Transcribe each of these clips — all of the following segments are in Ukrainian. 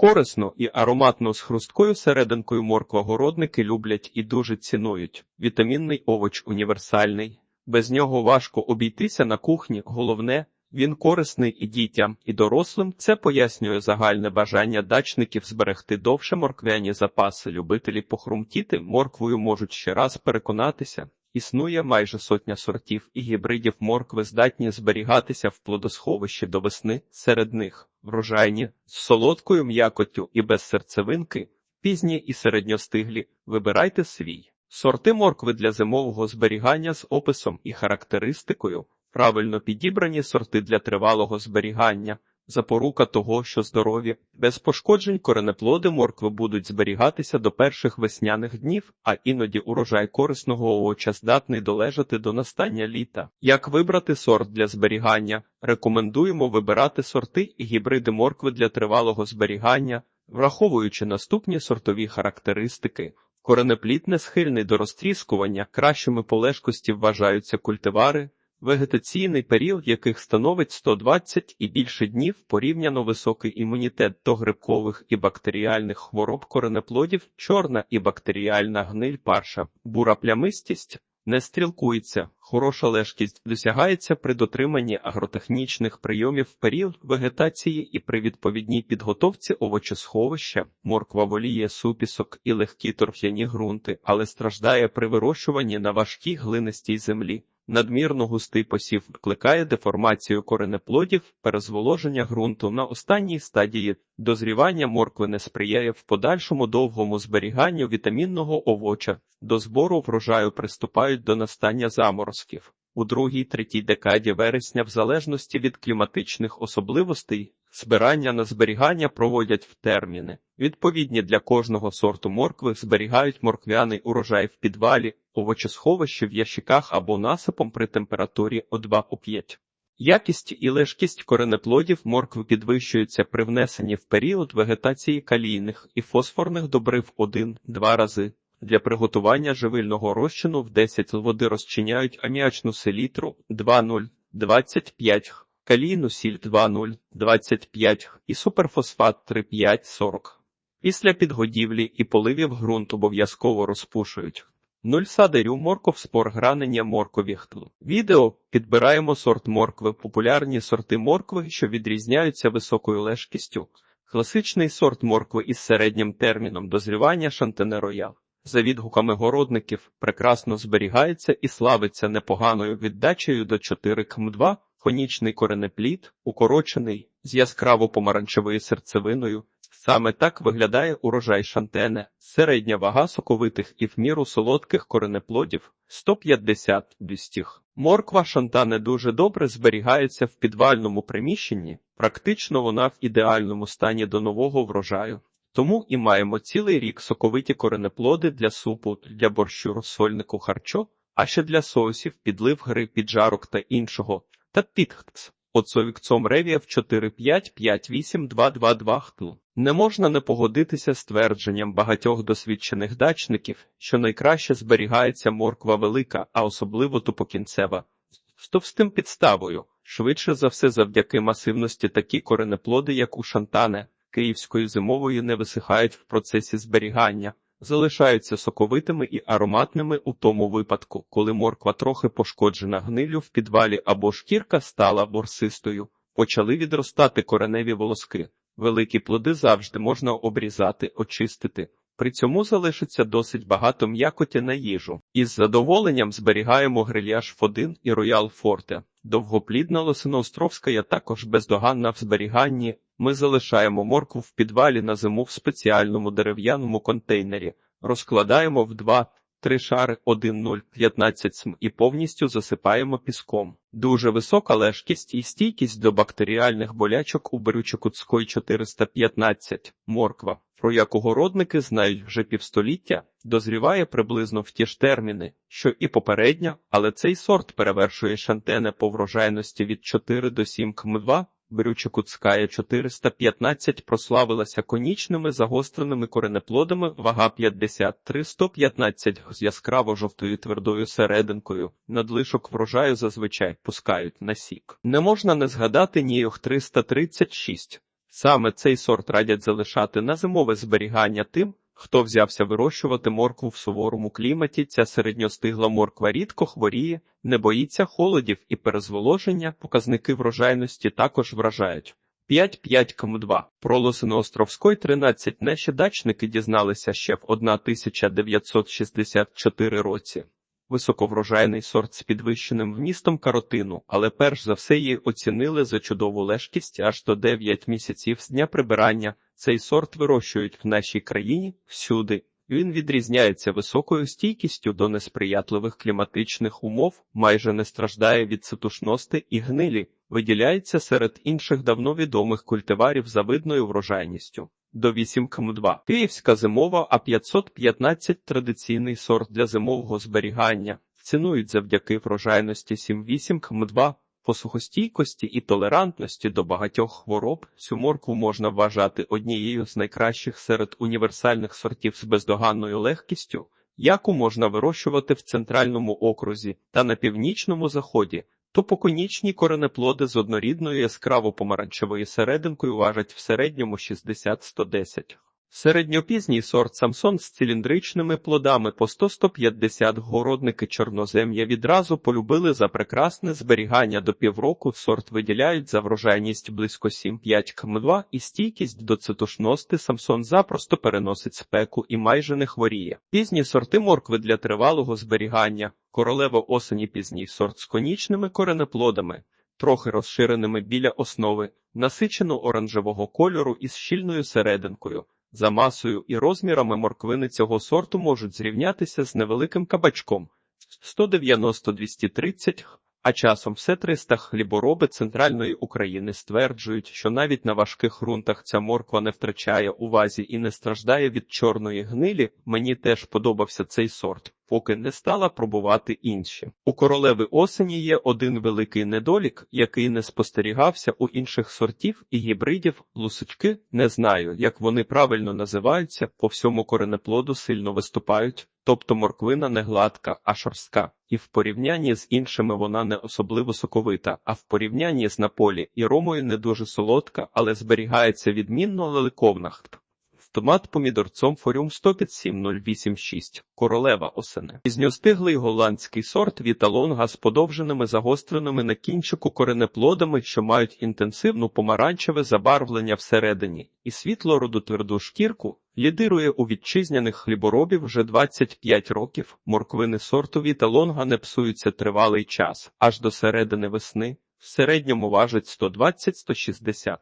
Корисну і ароматну з хрусткою серединкою морква городники люблять і дуже цінують. Вітамінний овоч універсальний. Без нього важко обійтися на кухні. Головне, він корисний і дітям, і дорослим. Це пояснює загальне бажання дачників зберегти довше морквяні запаси. Любителі похрумтіти морквою можуть ще раз переконатися. Існує майже сотня сортів і гібридів моркви здатні зберігатися в плодосховищі до весни, серед них врожайні, з солодкою м'якоттю і без серцевинки, пізні і середньостиглі. Вибирайте свій. Сорти моркви для зимового зберігання з описом і характеристикою, правильно підібрані сорти для тривалого зберігання, запорука того, що здорові, без пошкоджень коренеплоди моркви будуть зберігатися до перших весняних днів, а іноді урожай корисного овоча здатний долежати до настання літа. Як вибрати сорт для зберігання? Рекомендуємо вибирати сорти і гібриди моркви для тривалого зберігання, враховуючи наступні сортові характеристики. Коренеплід не схильний до розтріскування, кращими по лежкості вважаються культивари, вегетаційний період яких становить 120 і більше днів порівняно високий імунітет до грибкових і бактеріальних хвороб коренеплодів, чорна і бактеріальна гниль парша, бура плямистість. Не стрілкується, хороша лежкість досягається при дотриманні агротехнічних прийомів в період вегетації і при відповідній підготовці овочесховища, морква воліє супісок і легкі торф'яні ґрунти, але страждає при вирощуванні на важкій глинистій землі. Надмірно густий посів викликає деформацію коренеплодів, перезволоження ґрунту на останній стадії дозрівання моркви не сприяє в подальшому довгому зберіганню вітамінного овоча, до збору врожаю приступають до настання заморозків. У другій третій декаді вересня, в залежності від кліматичних особливостей, збирання на зберігання проводять в терміни. Відповідні для кожного сорту моркви зберігають морквяний урожай в підвалі, овочесховищі в ящиках або насипом при температурі о 2 о 5. Якість і лежкість коренеплодів моркви підвищуються при внесенні в період вегетації калійних і фосфорних добрив 1-2 рази. Для приготування живильного розчину в 10 води розчиняють аміачну селітру 2,0-25 калійну сіль 2,0, 25 і суперфосфат 3,5, 40. Після підгодівлі і поливів ґрунт обов'язково розпушують. Нуль садерю морков спор гранення моркових. Відео підбираємо сорт моркви, популярні сорти моркви, що відрізняються високою лежкістю. Класичний сорт моркви із середнім терміном дозрівання Шантене Роял. За відгуками городників, прекрасно зберігається і славиться непоганою віддачею до 4 км2, конічний коренеплід, укорочений, з яскраво помаранчевою серцевиною. Саме так виглядає урожай шантене, середня вага соковитих і в міру солодких коренеплодів 150 дюстіх. Морква шантане дуже добре зберігається в підвальному приміщенні, практично вона в ідеальному стані до нового врожаю. Тому і маємо цілий рік соковиті коренеплоди для супу, для борщу розсольнику харчо, а ще для соусів, підлив гри, піджарок та іншого. Та підхц. Оцовікцом ревієв 4558222 хтл. Не можна не погодитися з твердженням багатьох досвідчених дачників, що найкраще зберігається морква велика, а особливо тупокінцева. З товстим підставою, швидше за все, завдяки масивності такі коренеплоди, як у шантане, київської зимової не висихають в процесі зберігання, залишаються соковитими і ароматними у тому випадку, коли морква трохи пошкоджена гнилю в підвалі або шкірка стала борсистою, почали відростати кореневі волоски. Великі плоди завжди можна обрізати, очистити. При цьому залишиться досить багато м'якоті на їжу. Із задоволенням зберігаємо грильяж Ф1 і Роял Форте. Довгоплідна лосиноостровська також бездоганна в зберіганні. Ми залишаємо моркву в підвалі на зиму в спеціальному дерев'яному контейнері, розкладаємо в 2 Три шари 1,015 см і повністю засипаємо піском. Дуже висока лежкість і стійкість до бактеріальних болячок у берючокутської 415 морква, про яку городники знають вже півстоліття, дозріває приблизно в ті ж терміни, що і попередня, але цей сорт перевершує шантене по врожайності від 4 до 7 км2, Брючокутская 415 прославилася конічними загостреними коренеплодами, вага 53-115 з яскраво жовтою твердою серединкою. Надлишок врожаю зазвичай пускають на сік. Не можна не згадати ніох 336. Саме цей сорт радять залишати на зимове зберігання тим, хто взявся вирощувати моркву в суворому кліматі. Ця середньостигла морква рідко хворіє, не боїться холодів і перезволоження. Показники врожайності також вражають. 5-5 км2. Про Лосиноостровської 13 наші дачники дізналися ще в 1964 році. Високоврожайний сорт з підвищеним вмістом каротину, але перш за все її оцінили за чудову лежкість аж до 9 місяців з дня прибирання. Цей сорт вирощують в нашій країні всюди. Він відрізняється високою стійкістю до несприятливих кліматичних умов, майже не страждає від ситушності і гнилі, виділяється серед інших давно відомих культиварів за видною врожайністю. До 8 км2. Київська зимова А515 традиційний сорт для зимового зберігання. Цінують завдяки врожайності 7-8 км2. По сухостійкості і толерантності до багатьох хвороб цю моркву можна вважати однією з найкращих серед універсальних сортів з бездоганною легкістю, яку можна вирощувати в центральному окрузі та на північному заході. Топоконічні коренеплоди з однорідною яскраво помаранчевою серединкою важать в середньому 60-110. Середньопізній сорт Самсон з циліндричними плодами по 100-150 городники чорнозем'я відразу полюбили за прекрасне зберігання до півроку. Сорт виділяють за врожайність близько 7-5 км2 і стійкість до цитушності Самсон запросто переносить спеку і майже не хворіє. Пізні сорти моркви для тривалого зберігання, королева осені пізній сорт з конічними коренеплодами, трохи розширеними біля основи, насичено оранжевого кольору із щільною серединкою. За масою і розмірами морквини цього сорту можуть зрівнятися з невеликим кабачком. 190-230, а часом все 300 хлібороби центральної України стверджують, що навіть на важких ґрунтах ця морква не втрачає увазі і не страждає від чорної гнилі. Мені теж подобався цей сорт, поки не стала пробувати інші. У королеви осені є один великий недолік, який не спостерігався у інших сортів і гібридів. Лусочки не знаю, як вони правильно називаються, по всьому коренеплоду сильно виступають. Тобто морквина не гладка, а шорстка, і в порівнянні з іншими вона не особливо соковита, а в порівнянні з наполі і ромою не дуже солодка, але зберігається відмінно леликовнах. Томат помідорцом форюм 105086, королева осени. Пізньостиглий голландський сорт віталонга з подовженими загостреними на кінчику коренеплодами, що мають інтенсивну помаранчеве забарвлення всередині, і світло роду тверду шкірку, лідирує у вітчизняних хліборобів вже 25 років. Морквини сорту віталонга не псуються тривалий час, аж до середини весни, в середньому важить 120-160.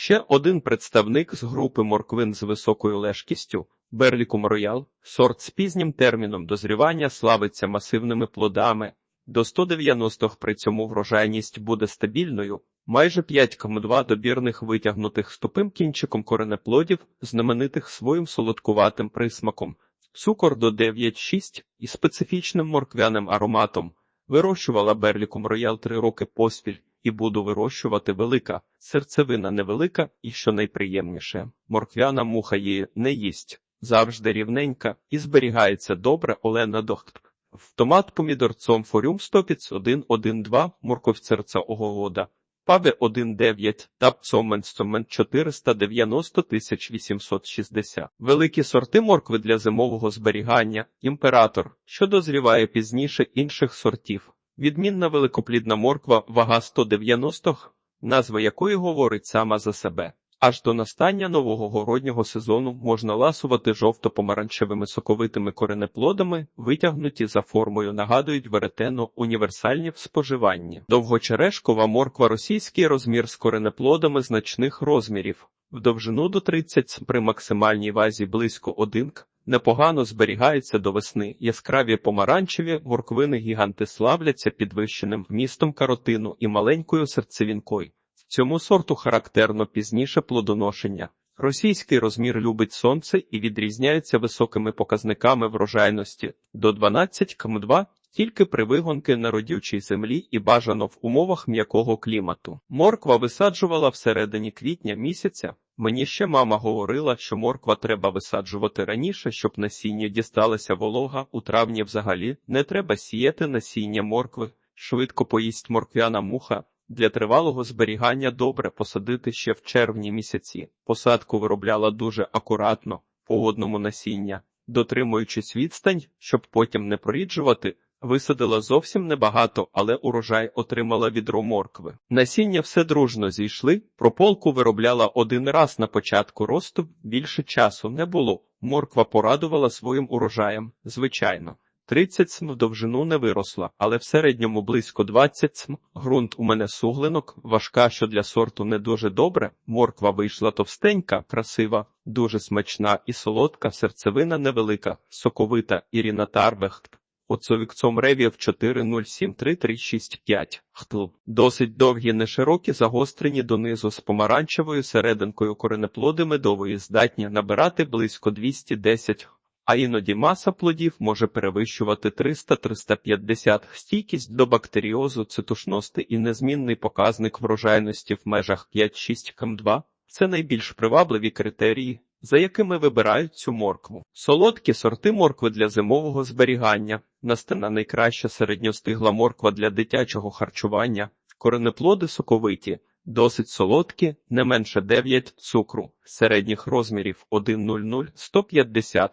Ще один представник з групи морквин з високою лежкістю Берлікум роял, сорт з пізнім терміном дозрівання славиться масивними плодами. До 190-х при цьому врожайність буде стабільною, майже 5 км2 добірних витягнутих з тупим кінчиком коренеплодів, знаменитих своїм солодкуватим присмаком, цукор до 9,6 і специфічним морквяним ароматом. Вирощувала Берлікум роял три роки поспіль і буду вирощувати велика, серцевина невелика і, що найприємніше, морквяна муха її не їсть, завжди рівненька і зберігається добре Олена Дохт. В томат помідорцом форюм 15112 морковцерця огогода, паве 19 та пцомен 490 860. Великі сорти моркви для зимового зберігання, імператор, що дозріває пізніше інших сортів. Відмінна великоплідна морква, вага 190 назва якої говорить сама за себе. Аж до настання нового городнього сезону можна ласувати жовто-помаранчевими соковитими коренеплодами, витягнуті за формою, нагадують веретено універсальні в споживанні. Довгочерешкова морква російський розмір з коренеплодами значних розмірів, в довжину до 30 при максимальній вазі близько 1 непогано зберігається до весни. Яскраві помаранчеві морквини гіганти славляться підвищеним вмістом каротину і маленькою серцевінкою. Цьому сорту характерно пізніше плодоношення. Російський розмір любить сонце і відрізняється високими показниками врожайності до 12 км2 тільки при вигонки на родючій землі і бажано в умовах м'якого клімату. Морква висаджувала всередині квітня місяця. Мені ще мама говорила, що морква треба висаджувати раніше, щоб насіння дісталася волога. У травні взагалі не треба сіяти насіння моркви. Швидко поїсть морквяна муха. Для тривалого зберігання добре посадити ще в червні місяці. Посадку виробляла дуже акуратно, по одному насіння, дотримуючись відстань, щоб потім не проріджувати. Висадила зовсім небагато, але урожай отримала відро моркви. Насіння все дружно зійшли. Прополку виробляла один раз на початку росту, більше часу не було. Морква порадувала своїм урожаєм, звичайно. 30 см в довжину не виросла, але в середньому близько 20 см. Грунт у мене суглинок, важка, що для сорту не дуже добре. Морква вийшла товстенька, красива, дуже смачна і солодка, серцевина невелика, соковита Ірина Тарвехт. Оцовікцом ревів 4073365. Хтл. Досить довгі, неширокі, загострені донизу з помаранчевою серединкою коренеплоди медової здатні набирати близько 210 а іноді маса плодів може перевищувати 300-350 стійкість до бактеріозу, цитушності і незмінний показник врожайності в межах 5-6 км2 – це найбільш привабливі критерії, за якими вибирають цю моркву. Солодкі сорти моркви для зимового зберігання, настина найкраща середньостигла морква для дитячого харчування, коренеплоди соковиті, досить солодкі, не менше 9 цукру, середніх розмірів 1,00-150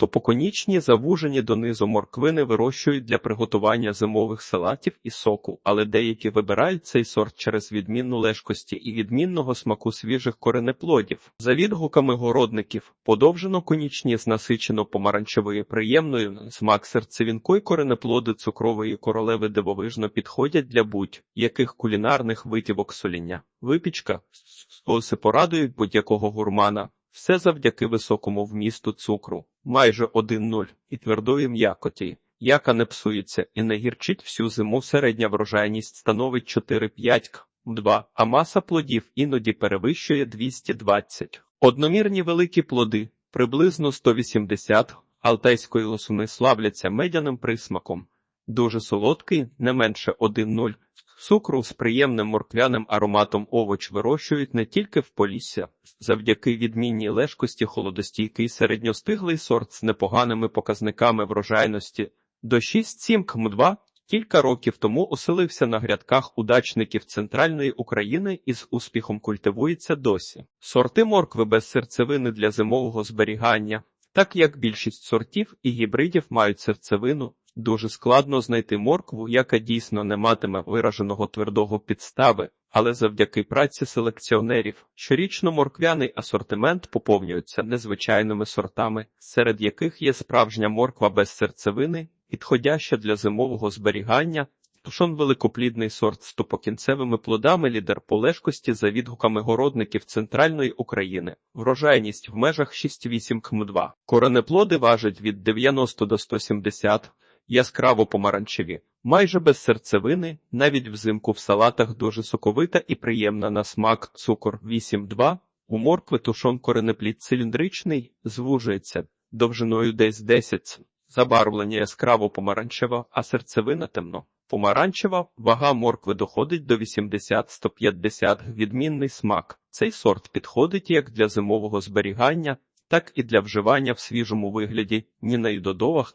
Топоконічні завужені донизу морквини вирощують для приготування зимових салатів і соку, але деякі вибирають цей сорт через відмінну лежкості і відмінного смаку свіжих коренеплодів. За відгуками городників, подовжено конічні з насичено помаранчевої приємною смак серцевінкої коренеплоди цукрової королеви дивовижно підходять для будь-яких кулінарних витівок соління. Випічка соуси порадують будь-якого гурмана. Все завдяки високому вмісту цукру, майже 1,0 і твердої м'якоті, яка не псується і не гірчить всю зиму. Середня врожайність становить 4-5 км2, а маса плодів іноді перевищує 220. Одномірні великі плоди, приблизно 180 алтайської лосуни славляться медяним присмаком. Дуже солодкий, не менше 1,0 Цукру з приємним морквяним ароматом овоч вирощують не тільки в Полісся, завдяки відмінній лежкості холодостійкий середньостиглий сорт з непоганими показниками врожайності до 6-7 км2 кілька років тому оселився на грядках удачників центральної України і з успіхом культивується досі. Сорти моркви без серцевини для зимового зберігання, так як більшість сортів і гібридів мають серцевину. Дуже складно знайти моркву, яка дійсно не матиме вираженого твердого підстави, але завдяки праці селекціонерів щорічно морквяний асортимент поповнюється незвичайними сортами, серед яких є справжня морква без серцевини, підходяща для зимового зберігання. Тушон великоплідний сорт з тупокінцевими плодами лідер по лежкості за відгуками городників центральної України, врожайність в межах 6-8 км2. Коренеплоди важать від 90 до 170 яскраво помаранчеві, майже без серцевини, навіть взимку в салатах дуже соковита і приємна на смак цукор 8,2, у моркви тушон коренеплід циліндричний, звужується довжиною десь 10 забарвлення яскраво помаранчева, а серцевина темно. Помаранчева вага моркви доходить до 80-150 відмінний смак. Цей сорт підходить як для зимового зберігання, так і для вживання в свіжому вигляді, ні на юдодовах.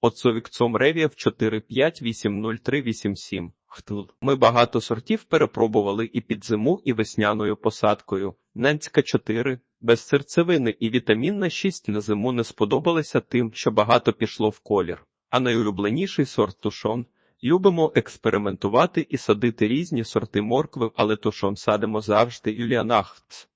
Отцовікцом ревів 4580387. Хтл. Ми багато сортів перепробували і під зиму, і весняною посадкою. Ненська 4, без серцевини і вітамінна 6 на зиму не сподобалися тим, що багато пішло в колір. А найулюбленіший сорт тушон. Любимо експериментувати і садити різні сорти моркви, але тушон садимо завжди Юліанахтс.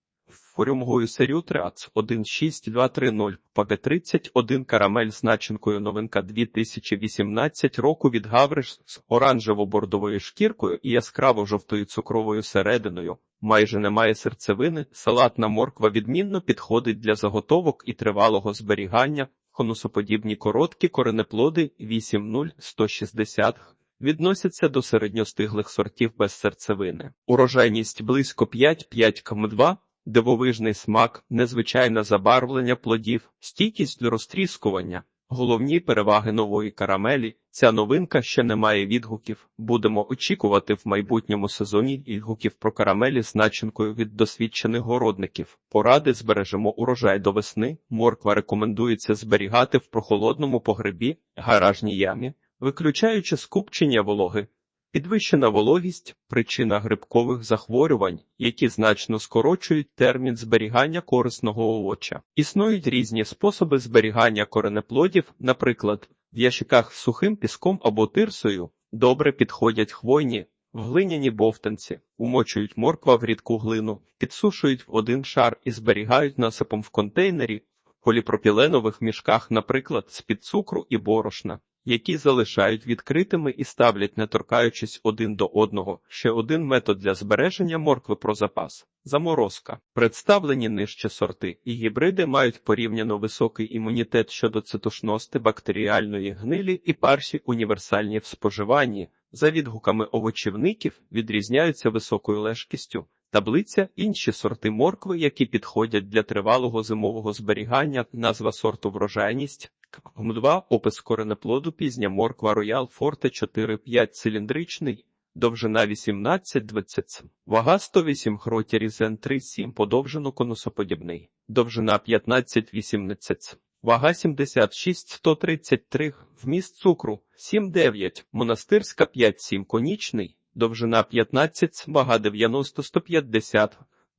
Форюмгою серію Трац 16230 ПГ31 карамель з начинкою новинка 2018 року від Гавриш з оранжево-бордовою шкіркою і яскраво-жовтою цукровою серединою. Майже немає серцевини, салатна морква відмінно підходить для заготовок і тривалого зберігання, конусоподібні короткі коренеплоди 80160 відносяться до середньостиглих сортів без серцевини. Урожайність близько 5-5 км2, дивовижний смак, незвичайне забарвлення плодів, стійкість до розтріскування. Головні переваги нової карамелі. Ця новинка ще не має відгуків. Будемо очікувати в майбутньому сезоні відгуків про карамелі з начинкою від досвідчених городників. Поради збережемо урожай до весни. Морква рекомендується зберігати в прохолодному погребі, гаражній ямі, виключаючи скупчення вологи. Підвищена вологість – причина грибкових захворювань, які значно скорочують термін зберігання корисного овоча. Існують різні способи зберігання коренеплодів, наприклад, в ящиках з сухим піском або тирсою добре підходять хвойні, в глиняні бовтанці, умочують морква в рідку глину, підсушують в один шар і зберігають насипом в контейнері, в поліпропіленових мішках, наприклад, з-під цукру і борошна, які залишають відкритими і ставлять, не торкаючись один до одного. Ще один метод для збереження моркви про запас – заморозка. Представлені нижче сорти і гібриди мають порівняно високий імунітет щодо цитошності, бактеріальної гнилі і парші універсальні в споживанні. За відгуками овочівників відрізняються високою лежкістю. Таблиця інші сорти моркви, які підходять для тривалого зимового зберігання, назва сорту врожайність. КМ2 опис коренеплоду пізня морква Роял Форте 4-5 циліндричний, довжина 18-20 вага 108 хроті різен 3-7 подовжено конусоподібний, довжина 15-18 Вага 76-133, вміст цукру 7-9, монастирська 5-7 конічний, довжина 15, вага 90-150,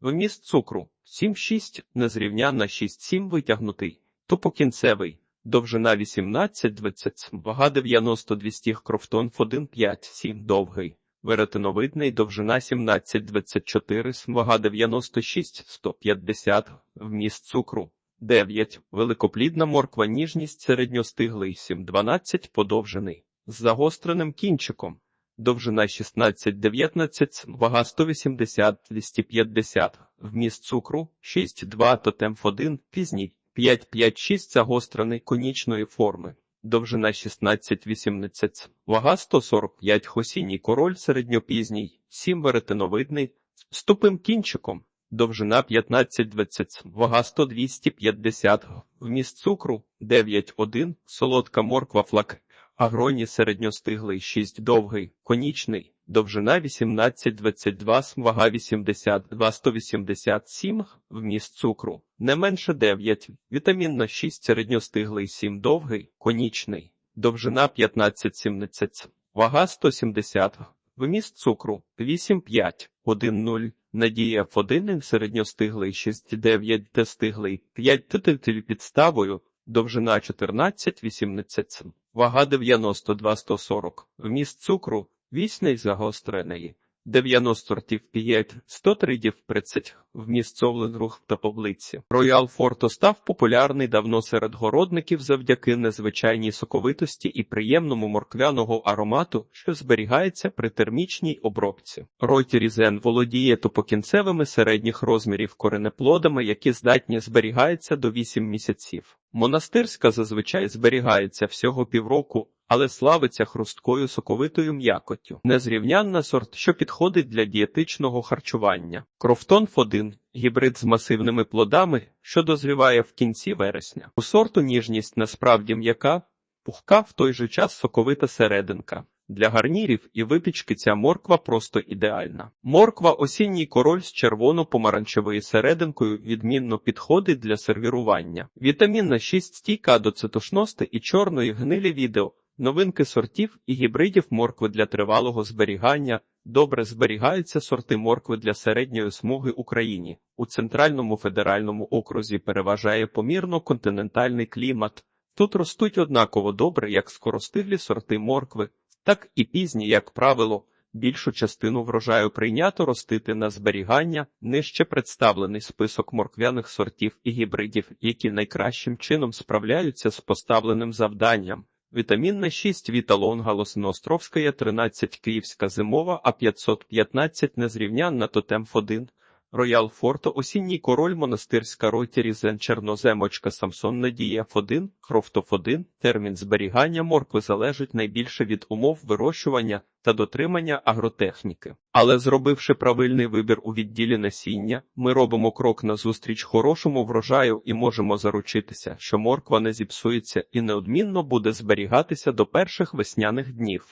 вміст цукру 7-6, незрівнянна 6-7 витягнутий, тупокінцевий, довжина 18-20, вага 90-200 крофтон 1-5-7 довгий. Веретиновидний, довжина 17-24, вага 96-150, вміст цукру 9. Великоплідна морква ніжність середньостиглий 7-12 подовжений. З загостреним кінчиком. Довжина 16-19, вага 180-250, вміст цукру 6-2 тотемф 1, пізній 5-5-6 загострений конічної форми. Довжина 16-18, вага 145 хосіній король середньопізній, 7 веретиновидний, з тупим кінчиком. Довжина 15-20, вага 100-250, вміст цукру 9-1, солодка морква флак, агроні середньостиглий 6 довгий, конічний, довжина 18-22, вага 82-187, вміст цукру, не менше 9, вітамінна 6 середньостиглий 7 довгий, конічний, довжина 15-17, вага 170, вміст цукру 8-5, 1-0. Надія Ф1 середньостиглий 6,9 Т стиглий 5 Т підставою, довжина 14-18 вага 92-140, вміст цукру вісний загострений, 90 сортів 5, 103 дів 30, вміст совлен рух та поблиці. Роял Форто став популярний давно серед городників завдяки незвичайній соковитості і приємному морквяного аромату, що зберігається при термічній обробці. Ройті Різен володіє тупокінцевими середніх розмірів коренеплодами, які здатні зберігаються до 8 місяців. Монастирська зазвичай зберігається всього півроку, але славиться хрусткою соковитою м'якоттю. Незрівнянна сорт, що підходить для дієтичного харчування. Крофтон Ф1 – гібрид з масивними плодами, що дозріває в кінці вересня. У сорту ніжність насправді м'яка, пухка в той же час соковита серединка. Для гарнірів і випічки ця морква просто ідеальна. Морква осінній король з червоно-помаранчевою серединкою відмінно підходить для сервірування. Вітамінна 6 стійка до цитошності і чорної гнилі відео. Новинки сортів і гібридів моркви для тривалого зберігання. Добре зберігаються сорти моркви для середньої смуги Україні. У центральному федеральному окрузі переважає помірно континентальний клімат. Тут ростуть однаково добре як скоростиглі сорти моркви, так і пізні, як правило, більшу частину врожаю прийнято ростити на зберігання, нижче представлений список морквяних сортів і гібридів, які найкращим чином справляються з поставленим завданням. Вітамінна 6 Віта Лонга Лосиноостровська 13 Київська зимова, а 515 незрівнянна Тотемф 1 Роял Форто, осінній король, монастирська роті Різен, Черноземочка, Самсон, Надія Ф1, Хрофтоф 1 Термін зберігання моркви залежить найбільше від умов вирощування та дотримання агротехніки. Але зробивши правильний вибір у відділі насіння, ми робимо крок назустріч хорошому врожаю і можемо заручитися, що морква не зіпсується і неодмінно буде зберігатися до перших весняних днів.